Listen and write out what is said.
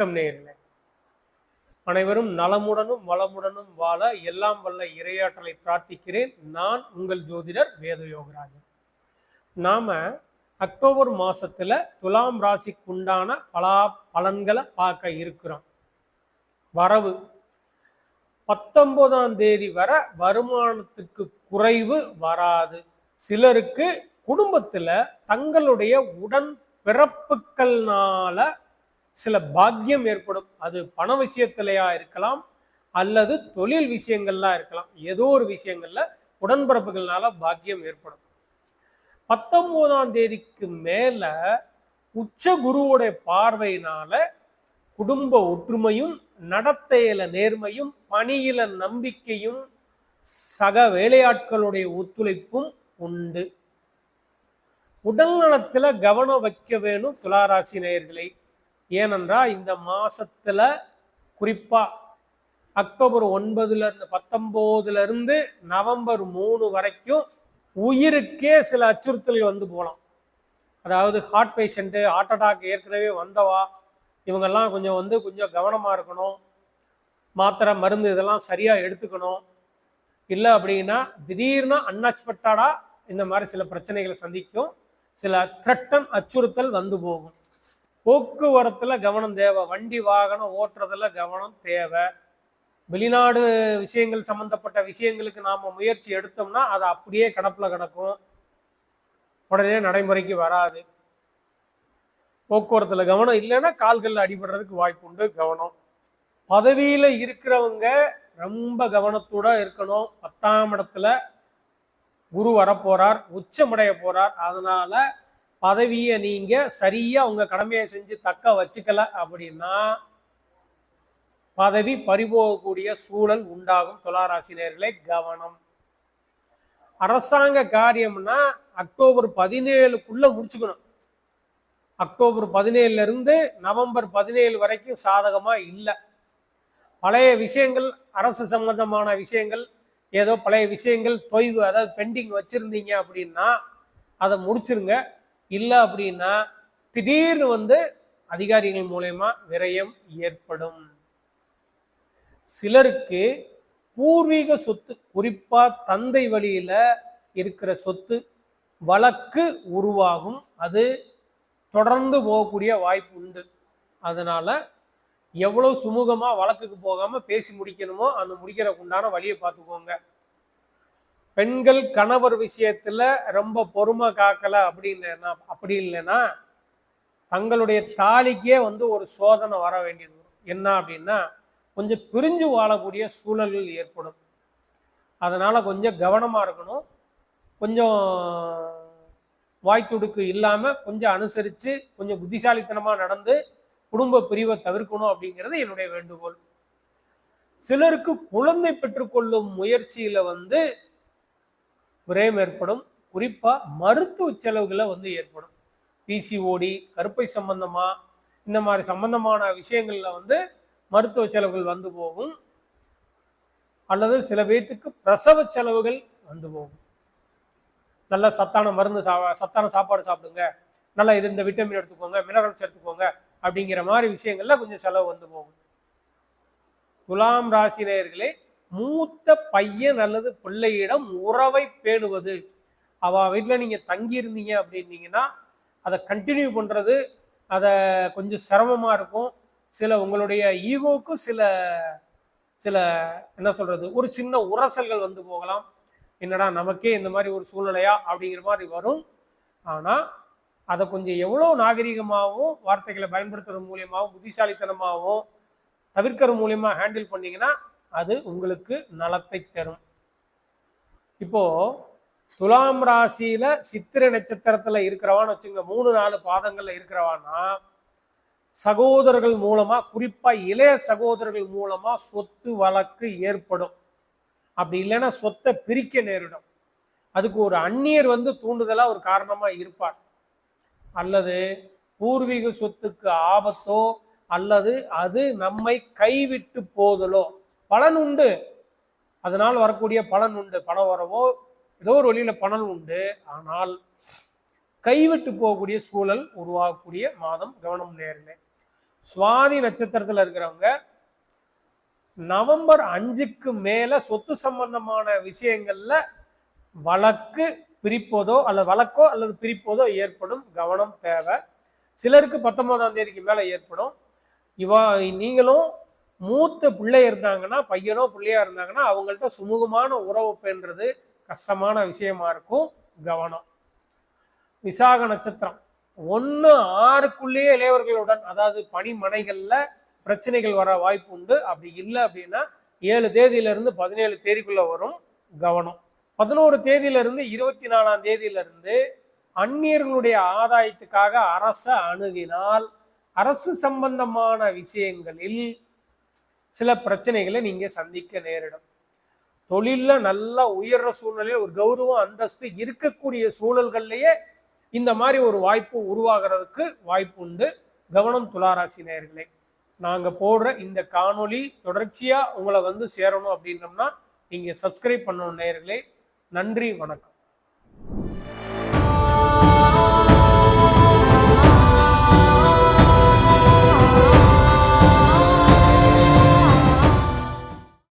வணக்கம் நேர்களே அனைவரும் நலமுடனும் வளமுடனும் வாழ எல்லாம் வல்ல இரையாற்றலை பிரார்த்திக்கிறேன். நான் உங்கள் ஜோதிடர் வேத யோகராஜன் நாம அக்டோபர் மாசத்துல துலாம் ராசிக்குண்டான பலா பலன்களை பார்க்க இருக்கிறோம். வரவு. பத்தொன்பதாம் தேதி வர வருமானத்துக்கு குறைவு வராது. சிலருக்கு குடும்பத்துல தங்களுடைய உடன் பிறப்புக்கள்னால சில பாக்கியம் ஏற்படும். அது பண விஷயத்திலையா இருக்கலாம் அல்லது தொழில் விஷயங்கள்லாம் இருக்கலாம். ஏதோ ஒரு விஷயங்கள்ல உடன்பிறப்புகள்னால பாக்கியம் ஏற்படும். பத்தொன்பதாம் தேதிக்கு மேல உச்ச குருவுடைய பார்வையினால குடும்ப ஒற்றுமையும் நடத்தையில நேர்மையும் பணியில நம்பிக்கையும் சக வேலையாட்களுடைய ஒத்துழைப்பும் உண்டு. உடல் நலத்துல கவனம் வைக்க வேணும் துளாராசி நேயர்களை. ஏனென்றால் இந்த மாதத்தில் குறிப்பாக அக்டோபர் ஒன்பதுலேருந்து பத்தொம்போதுலேருந்து நவம்பர் மூணு வரைக்கும் உயிருக்கே சில அச்சுறுத்தல்கள் வந்து போகலாம் அதாவது ஹார்ட் பேஷண்ட்டு ஹார்ட் அட்டாக் ஏற்கனவே வந்தவா இவங்கெல்லாம் கொஞ்சம் வந்து கொஞ்சம் கவனமாக இருக்கணும். மாத்திரை மருந்து இதெல்லாம் சரியாக எடுத்துக்கணும். இல்லை அப்படின்னா திடீர்னு அன்எக்ஸ்பெக்டடாக இந்த மாதிரி சில பிரச்சனைகளை சந்திக்கும். சில த்ரெட்டன் அச்சுறுத்தல் வந்து போகும். போக்குவரத்துல கவனம் தேவை. வண்டி வாகனம் ஓட்டுறதுல கவனம் தேவை. வெளிநாடு விஷயங்கள் சம்பந்தப்பட்ட விஷயங்களுக்கு நாம முயற்சி எடுத்தோம்னா அது அப்படியே கடப்புல கிடக்கும். உடனே நடைமுறைக்கு வராது. போக்குவரத்துல கவனம் இல்லைன்னா கால்கள்ல அடிபடுறதுக்கு வாய்ப்பு உண்டு. கவனம். பதவியில இருக்கிறவங்க ரொம்ப கவனத்தோட இருக்கணும். பத்தாம் இடத்துல குரு வரப்போறார் உச்சமடைய போறார். அதனால பதவியை நீங்க சரியா உங்க கடமையை செஞ்சு தக்க வச்சுக்கல அப்படின்னா பதவி பறிபோகக்கூடிய சூழல் உண்டாகும். துளாராசினியர்களே கவனம். அரசாங்க காரியம்னா அக்டோபர் பதினேழுக்குள்ள முடிச்சுக்கணும். அக்டோபர் பதினேழுல இருந்து நவம்பர் பதினேழு வரைக்கும் சாதகமா இல்லை. பழைய விஷயங்கள் அரசு சம்பந்தமான விஷயங்கள் ஏதோ பழைய விஷயங்கள் தொய்வு அதாவது பெண்டிங் வச்சிருந்தீங்க அப்படின்னா அதை முடிச்சிருங்க. இல்லை அப்படின்னா திடீர்னு வந்து அதிகாரிகள் மூலயமா விரயம் ஏற்படும். சிலருக்கு பூர்வீக சொத்து குறிப்பா தந்தை வழியில இருக்கிற சொத்து வழக்கு உருவாகும். அது தொடர்ந்து போகக்கூடிய வாய்ப்பு உண்டு. அதனால எவ்வளவு சுமூகமா வழக்குக்கு போகாம பேசி முடிக்கணுமோ அந்த முடிக்கிறதுக்கு உண்டான வழியை பார்த்துக்கோங்க. பெண்கள் கணவர் விஷயத்துல ரொம்ப பொறுமை காக்கல இல்லைன்னா அப்படி இல்லைன்னா தங்களுடைய தாலிக்கே வந்து ஒரு சோதனை வர வேண்டியது என்ன அப்படின்னா கொஞ்சம் பிரிஞ்சு வாழக்கூடிய சூழல்கள் ஏற்படும். அதனால கொஞ்சம் கவனமா இருக்கணும். கொஞ்சம் வாய்த்துடுக்கு இல்லாம கொஞ்சம் அனுசரிச்சு கொஞ்சம் புத்திசாலித்தனமா நடந்து குடும்ப பிரிவை தவிர்க்கணும் அப்படிங்கிறது என்னுடைய வேண்டுகோள். சிலருக்கு குழந்தை பெற்றுக்கொள்ளும் முயற்சியில வந்து விரயம் ஏற்படும். குறிப்பாக மருத்துவ செலவுகளை வந்து ஏற்படும். பிசிஓடி கருப்பை சம்பந்தமா இந்த மாதிரி சம்பந்தமான விஷயங்களில் வந்து மருத்துவ செலவுகள் வந்து போகும். அல்லது சில பேர்த்துக்கு பிரசவ செலவுகள் வந்து போகும். நல்ல சத்தான மருந்து சா சத்தான சாப்பாடு சாப்பிடுங்க. நல்லா இது இந்த விட்டமின் எடுத்துக்கோங்க மினரல்ஸ் எடுத்துக்கோங்க அப்படிங்கிற மாதிரி விஷயங்கள்ல கொஞ்சம் செலவு வந்து போகும். துலாம் ராசினியர்களே மூத்த பையன் அல்லது பிள்ளையிடம் உறவை பேணுவது. அவ வீட்டில் நீங்கள் தங்கியிருந்தீங்க அப்படின்னீங்கன்னா அதை கண்டினியூ பண்ணுறது அதை கொஞ்சம் சிரமமாக இருக்கும். சில உங்களுடைய ஈகோவுக்கு சில சில என்ன சொல்கிறது ஒரு சின்ன உரசல்கள் வந்து போகலாம். என்னடா நமக்கே இந்த மாதிரி ஒரு சூழ்நிலையா அப்படிங்கிற மாதிரி வரும். ஆனால் அதை கொஞ்சம் எவ்வளோ நாகரிகமாகவும் வார்த்தைகளை பயன்படுத்துகிற மூலியமாகவும் புத்திசாலித்தனமாகவும் தவிர்க்கிற மூலியமாக ஹேண்டில் பண்ணீங்கன்னா அது உங்களுக்கு நலத்தை தரும். இப்போ துலாம் ராசியில சித்திரை நட்சத்திரத்துல இருக்கிறவான்னு வச்சுங்க மூணு நாலு பாதங்கள்ல இருக்கிறவான்னா சகோதரர்கள் மூலமா குறிப்பா இளைய சகோதரர்கள் மூலமா சொத்து வழக்கு ஏற்படும். அப்படி இல்லைன்னா சொத்தை பிரிக்க நேரிடும். அதுக்கு ஒரு அந்நியர் வந்து தூண்டுதலா ஒரு காரணமா இருப்பார். அல்லது பூர்வீக சொத்துக்கு ஆபத்தோ அல்லது அது நம்மை கைவிட்டு போதலோ பலன் உண்டு. அதனால் வரக்கூடிய பலன் உண்டு. பணம் வரவோ ஏதோ ஒரு வழியில் பலன் உண்டு. ஆனால் கைவிட்டு போகக்கூடிய சூழல் உருவாகக்கூடிய மாதம் கவனம் நேரில். சுவாதி நட்சத்திரத்தில் இருக்கிறவங்க நவம்பர் அஞ்சுக்கு மேல சொத்து சம்பந்தமான விஷயங்கள்ல வழக்கு பிரிப்பதோ அல்லது வழக்கோ அல்லது பிரிப்பதோ ஏற்படும். கவனம் தேவை. சிலருக்கு பத்தொன்பதாம் தேதிக்கு மேல ஏற்படும். இவா நீங்களும் மூத்த பிள்ளை இருந்தாங்கன்னா பையனோ பிள்ளையா இருந்தாங்கன்னா அவங்கள்ட்ட சுமூகமான உறவு பெண்றது கஷ்டமான விஷயமா இருக்கும். கவனம். விசாக நட்சத்திரம். ஒன்று ஆறுக்குள்ளேயே இளையவர்களுடன் அதாவது பணிமனைகளில் பிரச்சனைகள் வர வாய்ப்பு உண்டு. அப்படி இல்லை அப்படின்னா ஏழு தேதியிலிருந்து பதினேழு தேதிக்குள்ள வரும் கவனம். பதினோரு தேதியிலிருந்து இருபத்தி நாலாம் தேதியிலிருந்து அந்நியர்களுடைய ஆதாயத்துக்காக அரச அணுகினால் அரசு சம்பந்தமான விஷயங்களில் சில பிரச்சனைகளை நீங்கள் சந்திக்க நேரிடும். தொழிலில் நல்லா உயர்ற சூழ்நிலையில் ஒரு கௌரவம் அந்தஸ்து இருக்கக்கூடிய சூழல்கள்லையே இந்த மாதிரி ஒரு வாய்ப்பு உருவாகிறதுக்கு வாய்ப்பு உண்டு. கவனம் துளாராசி நேர்களே நாங்கள் போடுற இந்த காணொளி தொடர்ச்சியாக உங்களை வந்து சேரணும் அப்படின்னம்னா நீங்கள் சப்ஸ்கிரைப் பண்ணணும் நேர்களே நன்றி வணக்கம்.